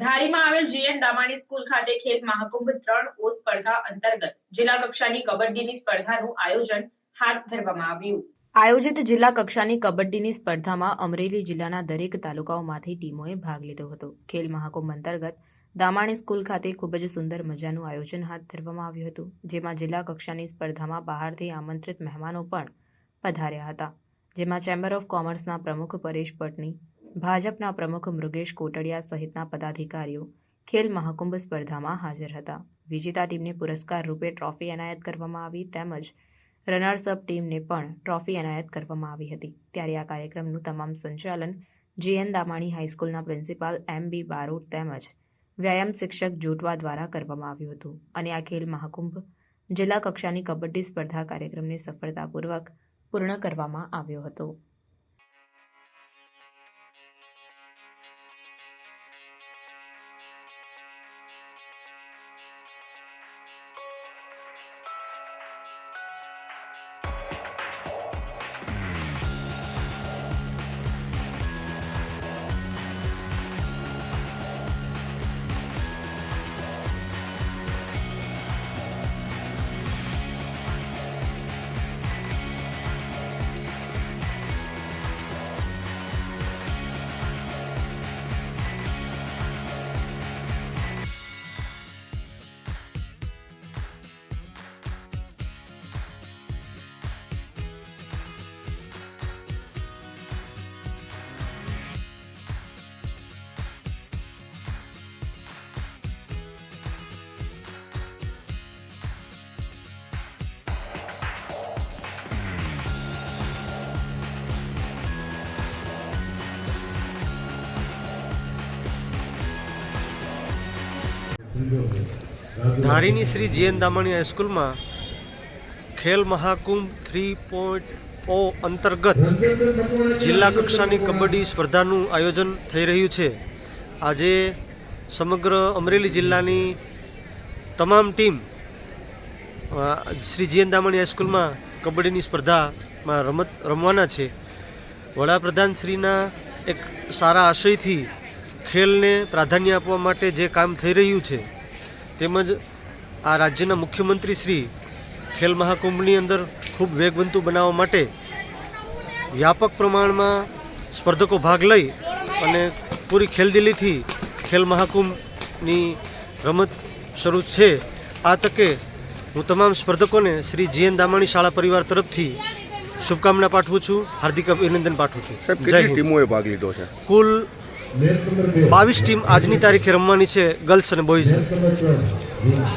ધારીમાં આવેલ જીએન દામાણી સ્કૂલ ખાતે ખેલ મહાકુંભ ત્રણ ઓ સ્પર્ધા અંતર્ગત જિલ્લા કક્ષાની કબડ્ડીની સ્પર્ધાનું આયોજન હાથ ધરવામાં આવ્યું. આયોજિત જિલ્લા કક્ષાની કબડ્ડીની સ્પર્ધામાં અમરેલી જિલ્લાના દરેક તાલુકાઓમાંથી ટીમોએ ભાગ લીધો હતો. ખેલ મહાકુંભ અંતર્ગત દામાણી સ્કૂલ ખાતે ખૂબ જ સુંદર મજાનું આયોજન હાથ ધરવામાં આવ્યું હતું, જેમાં જિલ્લા કક્ષાની સ્પર્ધામાં બહારથી આમંત્રિત મહેમાનો પણ પધાર્યા હતા. જેમાં ચેમ્બર ઓફ કોમર્સના પ્રમુખ પરેશ પટની ભાજપના પ્રમુખ મૃગેશ કોટડિયા સહિતના પદાધિકારીઓ ખેલ મહાકુંભ સ્પર્ધામાં હાજર હતા. વિજેતા ટીમને પુરસ્કાર રૂપે ટ્રોફી એનાયત કરવામાં આવી તેમજ રનર્સ અપ ટીમને પણ ટ્રોફી એનાયત કરવામાં આવી હતી. ત્યારે આ કાર્યક્રમનું તમામ સંચાલન જીએન દામાણી હાઈસ્કૂલના પ્રિન્સિપાલ એમ બી બારોટ તેમજ વ્યાયામ શિક્ષક જોટવા દ્વારા કરવામાં આવ્યું હતું અને આ ખેલ મહાકુંભ જિલ્લા કક્ષાની કબડ્ડી સ્પર્ધા કાર્યક્રમને સફળતાપૂર્વક પૂર્ણ કરવામાં આવ્યો હતો. ધારીની શ્રી જીએન દામણી હાઈસ્કૂલમાં ખેલ મહાકુંભ થ્રી પોઈન્ટ ઓ અંતર્ગત જિલ્લા કક્ષાની કબડ્ડી સ્પર્ધાનું આયોજન થઈ રહ્યું છે. આજે સમગ્ર અમરેલી જિલ્લાની તમામ ટીમ શ્રી જીએન દામણી હાઈસ્કૂલમાં કબડ્ડીની સ્પર્ધામાં રમત, રમવાના છે. વડાપ્રધાન શ્રીના એક સારા આશયથી ખેલને પ્રાધાન્ય આપવા માટે જે કામ થઈ રહ્યું છે તેમજ આ રાજ્યના મુખ્યમંત્રી શ્રી ખેલ મહાકુંભની અંદર ખૂબ વેગવંતુ બનાવવા માટે વ્યાપક પ્રમાણમાં સ્પર્ધકો ભાગ લઈ અને પૂરી ખેલદિલીથી ખેલ મહાકુંભની રમત શરૂ છે. આ તકે હું તમામ સ્પર્ધકોને શ્રી જીએન દામાણી શાળા પરિવાર તરફથી શુભકામના પાઠવું છું હાર્દિક અભિનંદન પાઠવું છું. સાહેબ કેટલી ટીમોએ ભાગ લીધો છે? કુલ બાવીસ ટીમ આજની તારીખે રમવાની છે ગર્લ્સ અને બોયઝ